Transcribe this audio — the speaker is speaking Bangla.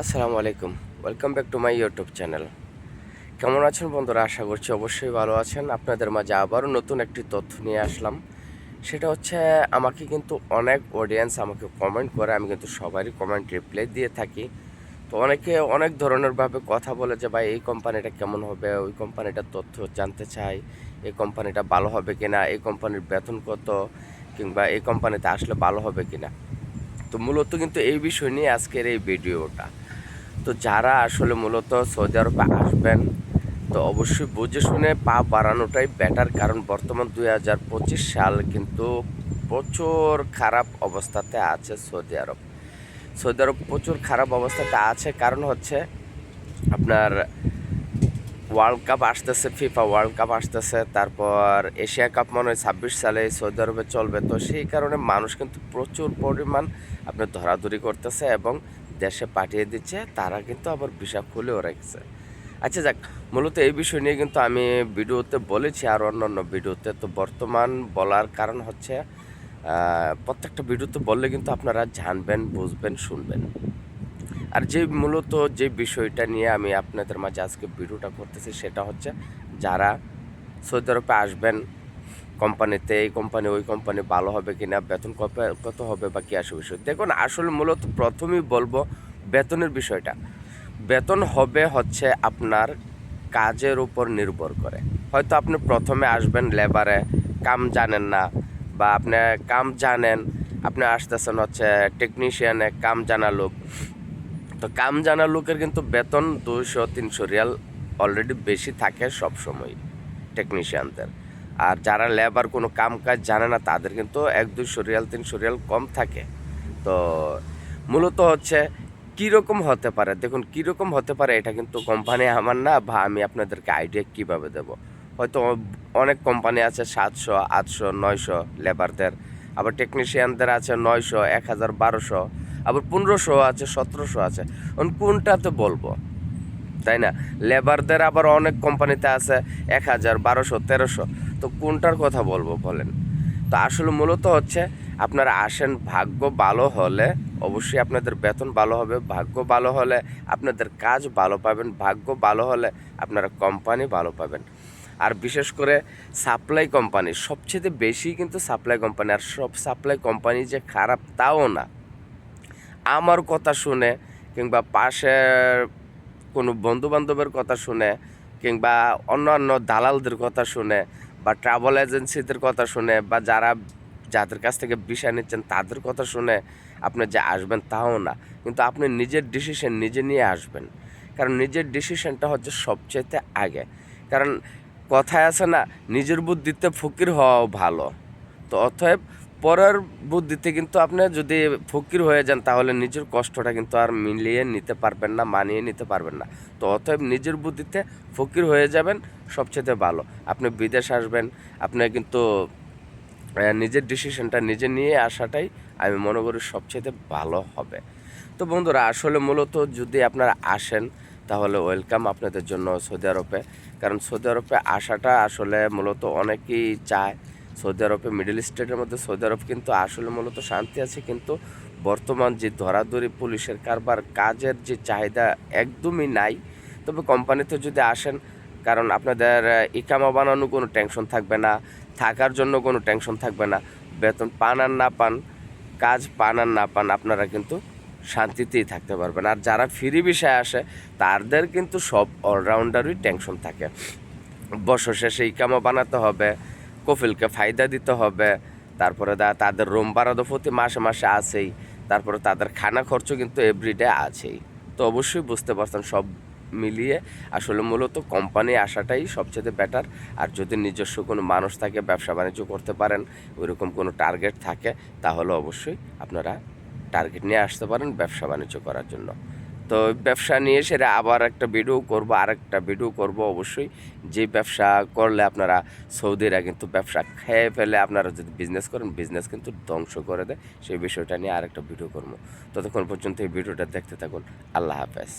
আসসালামু আলাইকুম। Welcome back to my YouTube channel কেমন আছেন বন্ধুরা? আশা করছি অবশ্যই ভালো আছেন। আপনাদের মাঝে আবারও নতুন একটি তথ্য নিয়ে আসলাম। সেটা হচ্ছে, আমাকে কিন্তু অনেক অডিয়েন্স আমাকে কমেন্ট করে। আমি কিন্তু সবারই কমেন্ট রিপ্লাই দিয়ে থাকি। তো অনেকে অনেক ধরনেরভাবে কথা বলে যে, ভাই, এই কোম্পানিটা কেমন হবে? ওই কোম্পানিটার তথ্য জানতে চাই। এই কোম্পানিটা ভালো হবে কি না এই কোম্পানির বেতন কত? কিংবা এই কোম্পানিতে আসলে ভালো হবে কি না তো মূলত কিন্তু এই বিষয় নিয়ে আজকের এই ভিডিওটা তো যারা আসলে মূলত সৌদি আরবে আসবেন, তো অবশ্যই বুঝে শুনে পা বাড়ানোটাই বেটার কারণ বর্তমান দুই হাজার পঁচিশ সাল কিন্তু প্রচুর খারাপ অবস্থাতে আছে সৌদি আরব। সৌদি আরব প্রচুর খারাপ অবস্থাতে আছে, কারণ হচ্ছে আপনার ওয়ার্ল্ড কাপ আসতেছে ফিফা ওয়ার্ল্ড কাপ আসতেছে, তারপর এশিয়া কাপ মনে হয় ছাব্বিশ সালে সৌদি আরবে চলবে, তো সেই কারণে মানুষ কিন্তু প্রচুর পরিমাণ আপনার ধরাধরি করতেছে এবং দেশে পাঠিয়ে দিচ্ছে, তারা কিন্তু আবার ভিসা খুলেও রেখেছে। আচ্ছা যাক, মূলত এই বিষয় নিয়ে কিন্তু আমি ভিডিওতে বলেছি, আর অন্যান্য ভিডিওতে। তো বর্তমান বলার কারণ হচ্ছে প্রত্যেকটা ভিডিওতে বললে কিন্তু আপনারা জানবেন, বুঝবেন, শুনবেন। আর যে মূলত যে বিষয়টা নিয়ে আমি আপনাদের মাঝে আজকে ভিডিওটা করতেছি, সেটা হচ্ছে যারা সৌদি আরবে আসবেন কোম্পানিতে, এই কোম্পানি ওই কোম্পানি ভালো হবে কি না বেতন কত- হবে বা কী আসে বিষয়? দেখুন, আসলে মূলত প্রথমেই বলব বেতনের বিষয়টা। বেতন হবে হচ্ছে আপনার কাজের উপর নির্ভর করে। হয়তো আপনি প্রথমে আসবেন লেবারে কাম জানেন না বা আপনি কাম জানেন, আপনি আসতেছেন হচ্ছে টেকনিশিয়ানে কাম জানা লোক। তো কাম জানা লোকের কিন্তু বেতন দুশো তিনশো রিয়াল অলরেডি বেশি থাকে সব সময় টেকনিশিয়ানদের আর যারা লেবার কোনো কাম কাজ জানে না, তাদের কিন্তু এক দুশো রিয়াল তিনশো রিয়াল কম থাকে। তো মূলত হচ্ছে কীরকম হতে পারে, দেখুন কীরকম হতে পারে, এটা কিন্তু কোম্পানি আমার না, বা আমি আপনাদেরকে আইডিয়া কীভাবে দেব। হয়তো অনেক কোম্পানি আছে সাতশো, আটশো, নয়শো লেবারদের আবার টেকনিশিয়ানদের আছে নয়শো, এক হাজার, বারোশো, আবার পনেরোশো আছে, সতেরোশো আছে। কোনটাতে বলব? তাই না? লেবারদের আবার অনেক কোম্পানিতে আছে এক হাজার, বারোশো, তেরোশো। তো কোনটার কথা বলব বলেন? তো আসলে মূলত হচ্ছে আপনারা আসেন ভাগ্য ভালো হলে অবশ্যই আপনাদের বেতন ভালো হবে, ভাগ্য ভালো হলে আপনাদের কাজ ভালো পাবেন, ভাগ্য ভালো হলে আপনারা কোম্পানি ভালো পাবেন। আর বিশেষ করে সাপ্লাই কোম্পানি সবচেয়ে বেশি কিন্তু সাপ্লাই কোম্পানি আর সব সাপ্লাই কোম্পানি যে খারাপ তাও না। আমার কথা শুনে কিংবা পাশের কোনো বন্ধু বান্ধবের কথা শুনে কিংবা অন্যান্য দালালদের কথা শুনে বা ট্রাভেল এজেন্সিদের কথা শুনে বা যারা যাদের কাছ থেকে বিষয় নিচ্ছেন তাদের কথা শুনে আপনি যে আসবেন তাও না। কিন্তু আপনি নিজের ডিসিশন নিজে নিয়ে আসবেন। কারণ নিজের ডিসিশনটা হচ্ছে সবচেয়ে আগে। কারণ কথায় আছে না, নিজের বুদ্ধিতে ফকির হওয়াও ভালো। তো অতএব পরের বুদ্ধিতে কিন্তু আপনি যদি ফকির হয়ে যান, তাহলে নিজের কষ্টটা কিন্তু আর মিলিয়ে নিতে পারবেন না, মানিয়ে নিতে পারবেন না। তো অতএব নিজের বুদ্ধিতে ফকির হয়ে যাবেন সবচেয়ে ভালো। আপনি বিদেশ আসবেন, আপনি কিন্তু নিজের ডিসিশনটা নিজে নিয়ে আসাটাই আমি মনে করি সবচেয়ে ভালো হবে। তো বন্ধুরা, আসলে মূলত যদি আপনারা আসেন, তাহলে ওয়েলকাম আপনাদের জন্য সৌদি আরবে। কারণ সৌদি আরবে আসাটা আসলে মূলত অনেকেই চায় সৌদি আরবে, মিডল ইস্টের মধ্যে সৌদি আরব কিন্তু আসলে মূলত শান্তি আছে, কিন্তু বর্তমান যে ধরাধরি পুলিশের কারবার, কাজের যে চাহিদা একদমই নাই। তবে কোম্পানিতে যদি আসেন, কারণ আপনাদের ইকামা বানানো কোনো টেনশন থাকবে না, থাকার জন্য কোনো টেনশন থাকবে না, বেতন পান আর না পান, কাজ পান আর না পান, আপনারা কিন্তু শান্তিতেই থাকতে পারবেন। আর যারা ফ্রি বিষয়ে আসে, তাদের কিন্তু সব অলরাউন্ডারই টেনশন থাকে। বছর শেষে ইকামা বানাতে হবে কফিলকে ফায়দা দিতে হবে, তারপরে তাদের রুম ভাড়া প্রতি মাসে মাসে আছেই, তারপরে তাদের খানা খরচ কিন্তু এভরিডে আছেই। তো অবশ্যই বুঝতে পারছেন সব মিলিয়ে আসলে মূলত কোম্পানি আসাটাই সবচেয়ে বেটার আর যদি নিজস্ব কোনো মানুষ থাকে, ব্যবসা বাণিজ্য করতে পারেন, ওইরকম কোনো টার্গেট থাকে, তাহলে অবশ্যই আপনারা টার্গেট নিয়ে আসতে পারেন ব্যবসা বাণিজ্য করার জন্য। তো ব্যবসা নিয়ে সেটা আবার একটা ভিডিও করব আর একটা ভিডিও করব অবশ্যই। যে ব্যবসা করলে আপনারা সৌদিরা কিন্তু ব্যবসা খেয়ে ফেলে, আপনারা যদি বিজনেস করেন বিজনেস কিন্তু ধ্বংস করে দেয়। সেই বিষয়টা নিয়ে আরেকটা ভিডিও করব। ততক্ষণ পর্যন্ত এই ভিডিওটা দেখতে থাকুন। আল্লাহ হাফেজ।